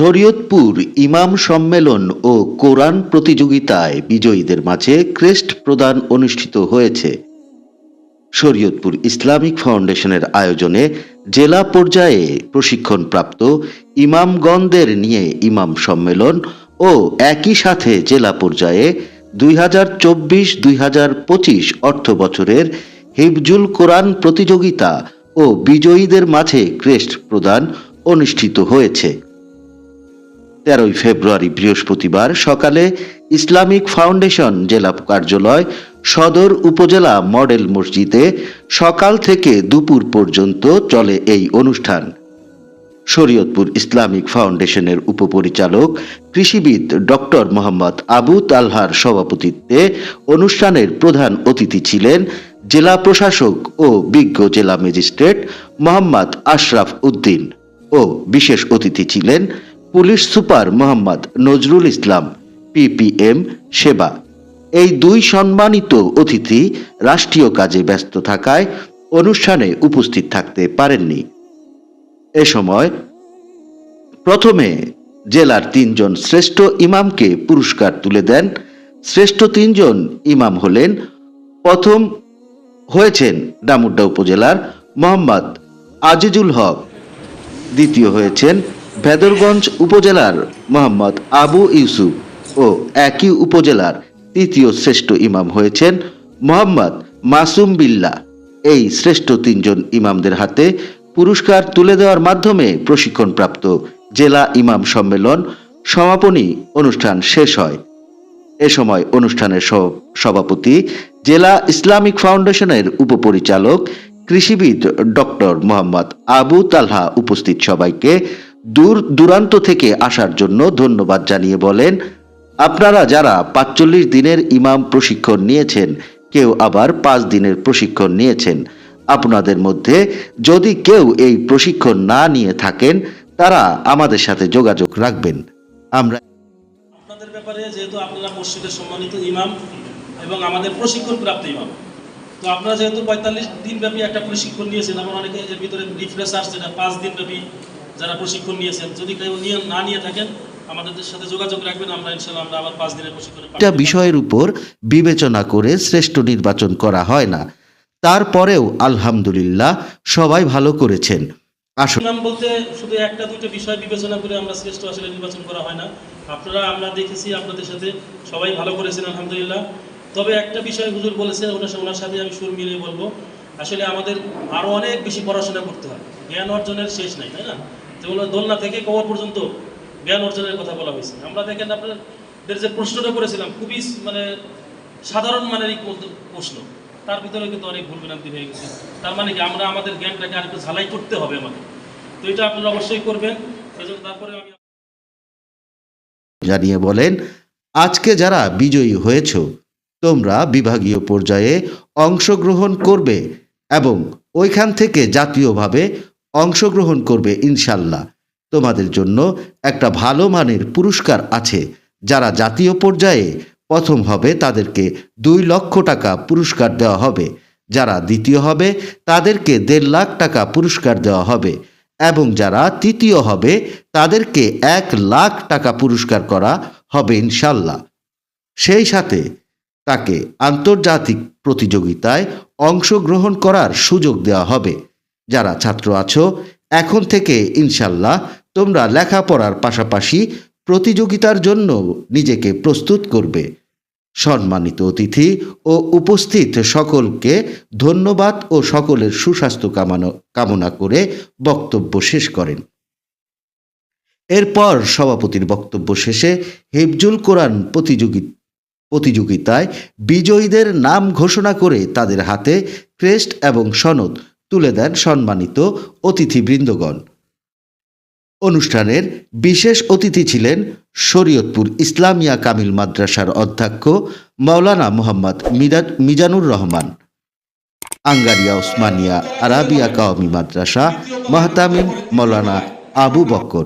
শরীয়তপুর ইমাম সম্মেলন ও কোরআন প্রতিযোগিতায় বিজয়ীদের মাঝে ক্রেস্ট প্রদান অনুষ্ঠিত হয়েছে। শরীয়তপুর ইসলামিক ফাউন্ডেশনের আয়োজনে জেলা পর্যায়ে প্রশিক্ষণপ্রাপ্ত ইমামগণদের নিয়ে ইমাম সম্মেলন ও একই সাথে জেলা পর্যায়ে দুই হাজার চব্বিশ দুই হাজার পঁচিশ অর্থ বছরের হিফজুল কোরআন প্রতিযোগিতা ও বিজয়ীদের মাঝে ক্রেস্ট প্রদান অনুষ্ঠিত হয়েছে। তেরোই ফেব্রুয়ারি বৃহস্পতিবার সকালে ইসলামিক ফাউন্ডেশন জেলা কার্যালয় সদর উপজেলা মডেল মসজিদে সকাল থেকে দুপুর পর্যন্ত চলে এই অনুষ্ঠান। শরীয়তপুর ইসলামিক ফাউন্ডেশনের উপপরিচালক কৃষিবিদ ডক্টর মোহাম্মদ আবু তালহার সভাপতিত্বে অনুষ্ঠানের প্রধান অতিথি ছিলেন জেলা প্রশাসক ও বিজ্ঞ জেলা ম্যাজিস্ট্রেট মোহাম্মদ আশরাফ উদ্দিন ও বিশেষ অতিথি ছিলেন police super Mohammad Nazrul Islam, PPM, সেবা। এই দুই সম্মানিত অতিথি রাষ্ট্রীয় কাজে ব্যস্ত থাকায় অনুষ্ঠানে উপস্থিত থাকতে পারেননি। এ সময় প্রথমে জেলার তিনজন শ্রেষ্ঠ ইমামকে পুরস্কার তুলে দেন। শ্রেষ্ঠ তিনজন ইমাম হলেন, প্রথম হয়েছেন ডামুড্ডা উপজেলার মোহাম্মদ আজিজুল হক, দ্বিতীয় হয়েছেন ভেদরগঞ্জ উপজেলার মোহাম্মদ আবু ইউসুফ ও একই উপজেলার তৃতীয় শ্রেষ্ঠ ইমাম হয়েছেন মোহাম্মদ মাসুম বিল্লা এই শ্রেষ্ঠ তিনজন ইমামদের হাতে পুরস্কার তুলে দেওয়ার মাধ্যমে প্রশিক্ষণপ্রাপ্ত জেলা ইমাম সম্মেলন সমাপনী অনুষ্ঠান শেষ হয়। এ সময় অনুষ্ঠানের সভাপতি জেলা ইসলামিক ফাউন্ডেশনের উপপরিচালক কৃষিবিদ ডক্টর মোহাম্মদ আবু তালহা উপস্থিত সবাইকে দূর দূরান্ত থেকে আসার জন্য ধন্যবাদ জানিয়ে বলেন, আপনারা যারা পাঁচচল্লিশ দিনের ইমাম প্রশিক্ষণ নিয়েছেন, কেউ আবার পাঁচ দিনের প্রশিক্ষণ নিয়েছেন। আপনাদের মধ্যে যদি কেউ এই প্রশিক্ষণ না নিয়ে থাকেন, তারা আমাদের সাথে যোগাযোগ রাখবেন। আমরা আপনাদের ব্যাপারে যেহেতু আপনারা মসজিদের সম্মানিত ইমাম এবং আমাদের প্রশিক্ষণ প্রাপ্ত ইমাম, তো আপনারা যেহেতু পঁয়তাল্লিশ দিন ব্যাপী একটা প্রশিক্ষণ নিয়েছেন আমার অনেকে এর ভিতরে রিফ্রেশ আসছে না পাঁচ দিন ব্যাপী যারা প্রশিক্ষণ নিয়েছেন যদি কেউ নিয়ে না নিয়ে থাকেন আমাদের সাথে যোগাযোগ রাখবেন আমরা ইনশাল্লাহ আমরা আবার পাঁচ দিনের প্রশিক্ষণে একটা পাঠাবো। বিষয়ের উপর বিবেচনা করে শ্রেষ্ঠ নির্বাচন করা হয় না। তারপরেও আলহামদুলিল্লাহ সবাই ভালো করেছেন। আসলে বলতে শুধু একটা দুটো বিষয় বিবেচনা করে আমরা শ্রেষ্ঠ আসলে নির্বাচন করা হয় না। আপনারা আমরা দেখেছি আপনাদের সাথে সবাই ভালো করেছেন আলহামদুলিল্লাহ। তবে একটা বিষয় হুজুর বলেছেন ওনার ওনার সাথে আমি সুর মিলিয়ে বলব। আসলে আমাদের আরও অনেক বেশি পড়াশোনা করতে হয়। জ্ঞান অর্জনের শেষ নাই তাই না? যেগুলো দোলনা থেকে কবর পর্যন্ত জ্ঞান অর্জনের কথা বলা হয়েছে। আমরা দেখেন আপনাদের যে প্রশ্নটা করেছিলাম, খুবই মানে সাধারণ মানের প্রশ্ন। তার ভিতরে কিন্তু অনেক ভুল বিনান্তি হয়ে গেছে। তার মানে কি, আমরা আমাদের জ্ঞানটাকে আর একটু ঝালাই করতে হবে আমাদের। তো এটা আপনারা অবশ্যই করবেন। সেজন্য তারপরে আমি জানিয়ে বলেন, আজকে যারা বিজয়ী হয়েছ, তোমরা বিভাগীয় পর্যায়ে অংশগ্রহণ করবে এবং ওইখান থেকে জাতীয়ভাবে অংশগ্রহণ করবে ইনশাল্লাহ। তোমাদের জন্য একটা ভালো মানের পুরস্কার আছে। যারা জাতীয় পর্যায়ে প্রথম হবে, তাদেরকে দুই লক্ষ টাকা পুরস্কার দেওয়া হবে। যারা দ্বিতীয় হবে, তাদেরকে দেড় লাখ টাকা পুরস্কার দেওয়া হবে। এবং যারা তৃতীয় হবে, তাদেরকে এক লাখ টাকা পুরস্কার করা হবে ইনশাল্লাহ। সেই সাথে তাকে আন্তর্জাতিক প্রতিযোগিতায় অংশগ্রহণ করার সুযোগ দেওয়া হবে। যারা ছাত্র আছো, এখন থেকে ইনশাল্লাহ তোমরা লেখাপড়ার পাশাপাশি প্রতিযোগিতার জন্য নিজেকে প্রস্তুত করবে। সম্মানিত অতিথি ও উপস্থিত সকলকে ধন্যবাদ ও সকলের সুস্বাস্থ্য কামানো, কামনা করে বক্তব্য শেষ করেন। এরপর সভাপতির বক্তব্য শেষে হেফজুল কোরআন প্রতিযোগী, প্রতিযোগিতায় বিজয়ীদের নাম ঘোষণা করে তাদের হাতে ক্রেস্ট এবং সনদ তুলে দেন সম্মানিত অতিথিবৃন্দগণ। অনুষ্ঠানের বিশেষ অতিথি ছিলেন শরীয়তপুর ইসলামিয়া কামিল মাদ্রাসার অধ্যক্ষ মাওলানা মোহাম্মদ মিরাজ- মিজানুর রহমান, আঙ্গারিয়া ওসমানিয়া আরাবিয়া কাওমি মাদ্রাসা মাহতামিম মাওলানা আবু বক্কর।